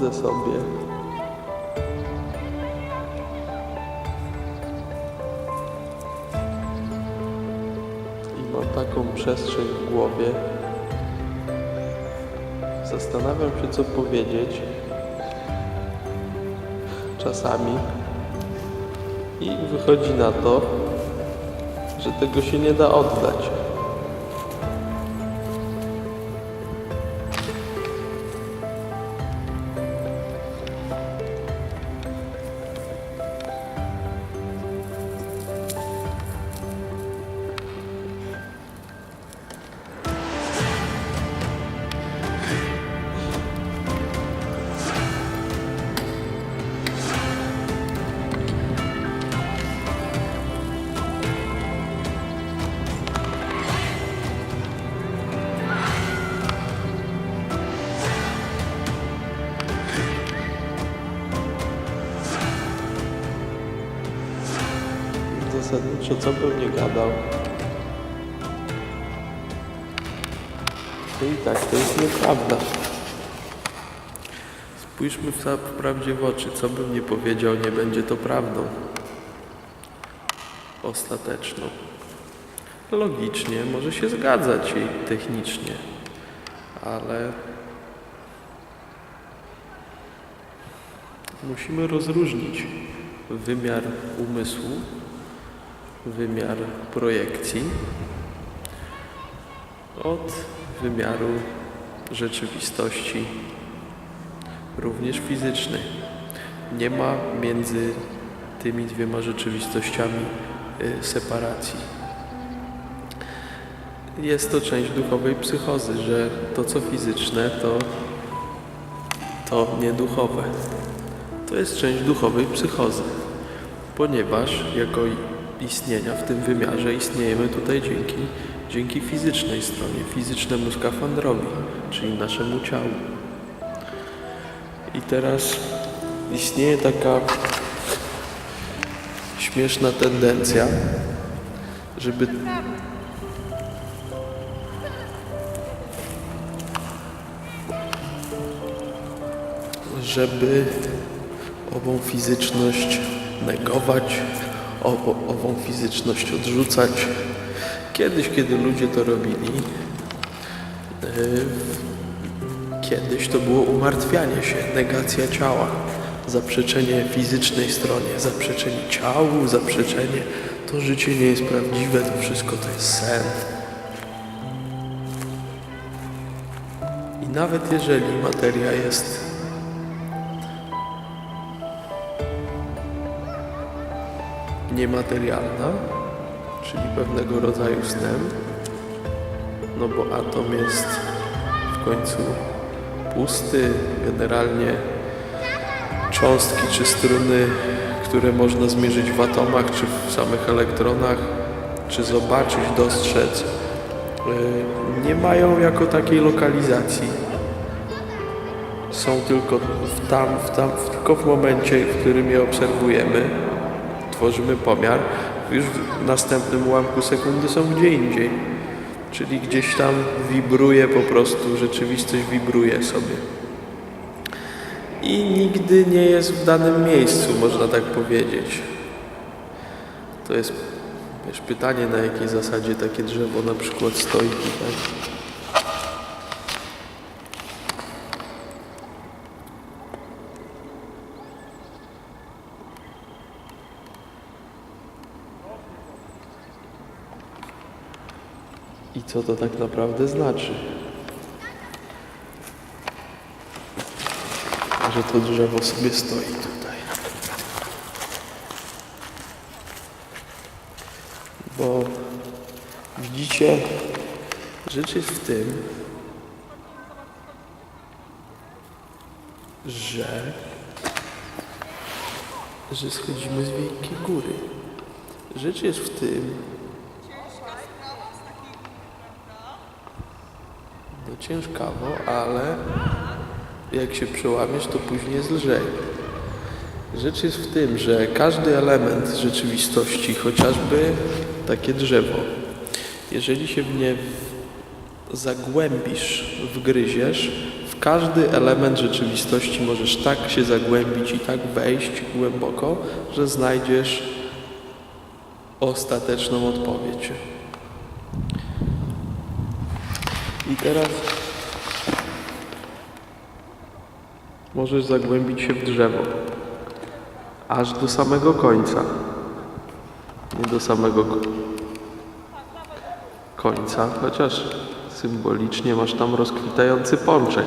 Chodzę sobie. I mam taką przestrzeń w głowie. Zastanawiam się, co powiedzieć. Czasami. I wychodzi na to, że tego się nie da oddać. Zasadniczo, co bym nie gadał, to i tak to jest nieprawda. Spójrzmy w prawdzie w oczy. Co bym nie powiedział, nie będzie to prawdą. Ostateczną. Logicznie może się zgadzać i technicznie, ale musimy rozróżnić wymiar umysłu wymiar projekcji od wymiaru rzeczywistości, również fizycznej. Nie ma między tymi dwiema rzeczywistościami y, separacji. Jest to część duchowej psychozy, że to co fizyczne to, to nieduchowe. To jest część duchowej psychozy, ponieważ jako istnienia w tym wymiarze istniejemy tutaj dzięki, dzięki fizycznej stronie, fizycznemu skafandrowi, czyli naszemu ciału. I teraz istnieje taka śmieszna tendencja, żeby żeby ową fizyczność negować, owo, ową fizyczność odrzucać. Kiedyś, kiedy ludzie to robili, yy, kiedyś to było umartwianie się, negacja ciała, zaprzeczenie fizycznej stronie, zaprzeczenie ciału, zaprzeczenie to życie nie jest prawdziwe, to wszystko to jest sen. I nawet jeżeli materia jest niematerialna, czyli pewnego rodzaju snem, no bo atom jest w końcu pusty, generalnie cząstki czy struny, które można zmierzyć w atomach czy w samych elektronach, czy zobaczyć, dostrzec, yy, nie mają jako takiej lokalizacji. Są tylko w tam, w tam, tylko w momencie, w którym je obserwujemy, tworzymy pomiar, już w następnym ułamku sekundy są gdzie indziej. Czyli gdzieś tam wibruje po prostu, rzeczywistość wibruje sobie. I nigdy nie jest w danym miejscu, można tak powiedzieć. To jest wiesz, pytanie, na jakiej zasadzie takie drzewo na przykład stoi tutaj. I co to tak naprawdę znaczy. Że to drzewo sobie stoi tutaj. Bo widzicie, rzecz jest w tym, że, że schodzimy z wielkiej góry. Rzecz jest w tym, ciężkawo, ale jak się przełamiesz, to później jest lżej. Rzecz jest w tym, że każdy element rzeczywistości, chociażby takie drzewo, jeżeli się w nie zagłębisz, wgryziesz, w każdy element rzeczywistości możesz tak się zagłębić i tak wejść głęboko, że znajdziesz ostateczną odpowiedź. I teraz możesz zagłębić się w drzewo, aż do samego końca. Nie do samego ko- końca, chociaż symbolicznie masz tam rozkwitający pączek.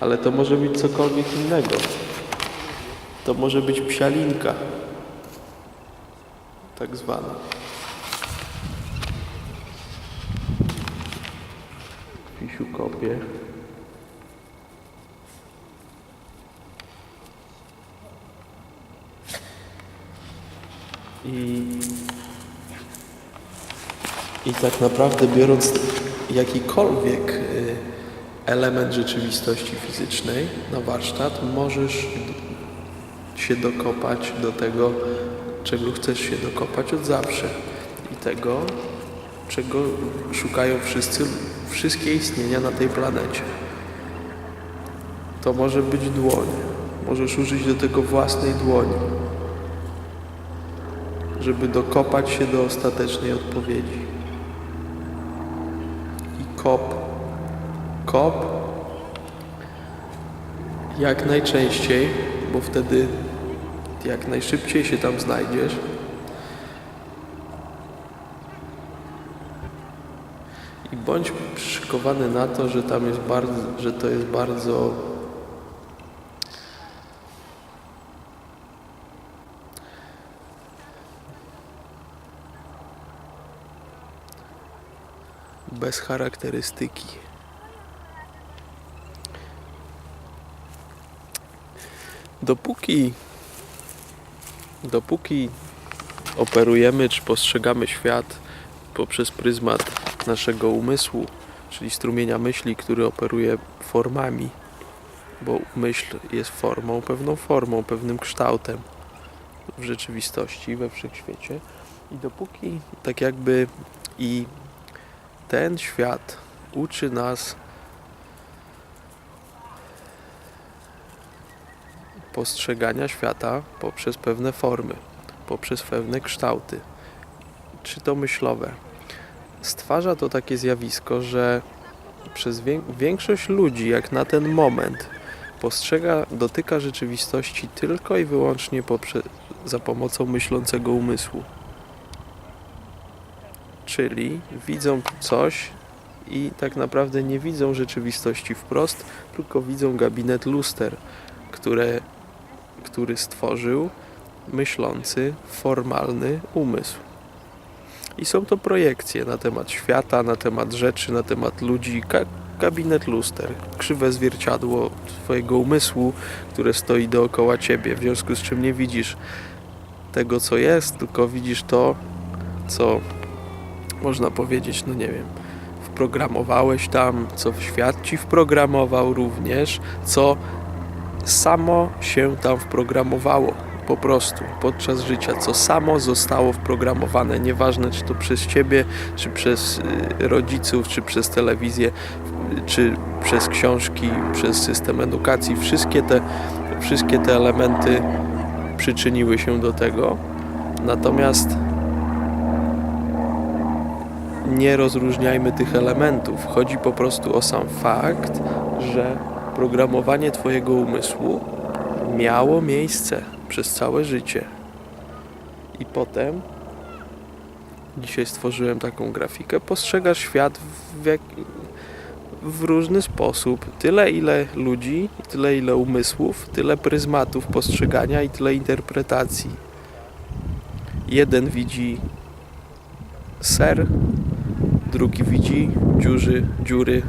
Ale to może być cokolwiek innego. To może być psialinka, tak zwana. Fisiu kopie. I, I tak naprawdę biorąc jakikolwiek y, element rzeczywistości fizycznej na warsztat, możesz się dokopać do tego, czego chcesz się dokopać od zawsze. I tego, czego szukają wszyscy, wszystkie istnienia na tej planecie. To może być dłoń. Możesz użyć do tego własnej dłoni, żeby dokopać się do ostatecznej odpowiedzi. I kop, kop jak najczęściej, bo wtedy jak najszybciej się tam znajdziesz. Bądź przykowany na to, że tam jest bardzo, że to jest bardzo bez charakterystyki. Dopóki dopóki operujemy czy postrzegamy świat poprzez pryzmat naszego umysłu, czyli strumienia myśli, który operuje formami, bo myśl jest formą, pewną formą, pewnym kształtem w rzeczywistości, we wszechświecie. I dopóki tak jakby i ten świat uczy nas postrzegania świata poprzez pewne formy, poprzez pewne kształty, czy to myślowe. Stwarza to takie zjawisko, że przez wię- większość ludzi, jak na ten moment, postrzega, dotyka rzeczywistości tylko i wyłącznie za pomocą myślącego umysłu. Czyli widzą coś i tak naprawdę nie widzą rzeczywistości wprost, tylko widzą gabinet luster, które który stworzył myślący, formalny umysł. I są to projekcje na temat świata, na temat rzeczy, na temat ludzi. Ka gabinet luster, krzywe zwierciadło Twojego umysłu, które stoi dookoła Ciebie, w związku z czym nie widzisz tego, co jest, tylko widzisz to, co można powiedzieć, no nie wiem, wprogramowałeś tam, co świat Ci wprogramował również, co samo się tam wprogramowało. Po prostu podczas życia, co samo zostało wprogramowane. Nieważne, czy to przez ciebie, czy przez y, rodziców, czy przez telewizję, czy przez książki, przez system edukacji. Wszystkie te, wszystkie te elementy przyczyniły się do tego. Natomiast nie rozróżniajmy tych elementów. Chodzi po prostu o sam fakt, że programowanie Twojego umysłu miało miejsce przez całe życie. I potem Dzisiaj stworzyłem taką grafikę. Postrzegasz świat w, jak, w różny sposób. Tyle ile ludzi, tyle ile umysłów, tyle pryzmatów postrzegania i tyle interpretacji. Jeden widzi ser, drugi widzi dziurzy, dziury.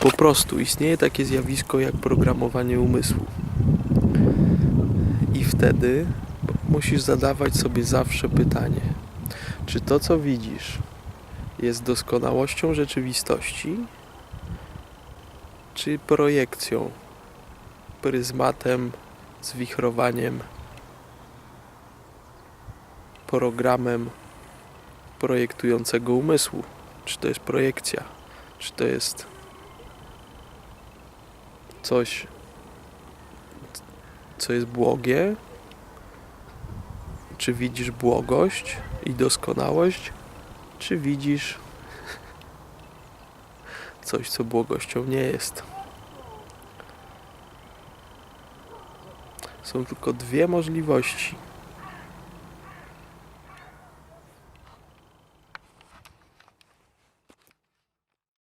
Po prostu istnieje takie zjawisko jak programowanie umysłu. Wtedy musisz zadawać sobie zawsze pytanie, czy to co widzisz jest doskonałością rzeczywistości, czy projekcją, pryzmatem, zwichrowaniem, programem projektującego umysłu. Czy to jest projekcja, czy to jest coś, co jest błogie, czy widzisz błogość i doskonałość, czy widzisz coś, co błogością nie jest. Są tylko dwie możliwości.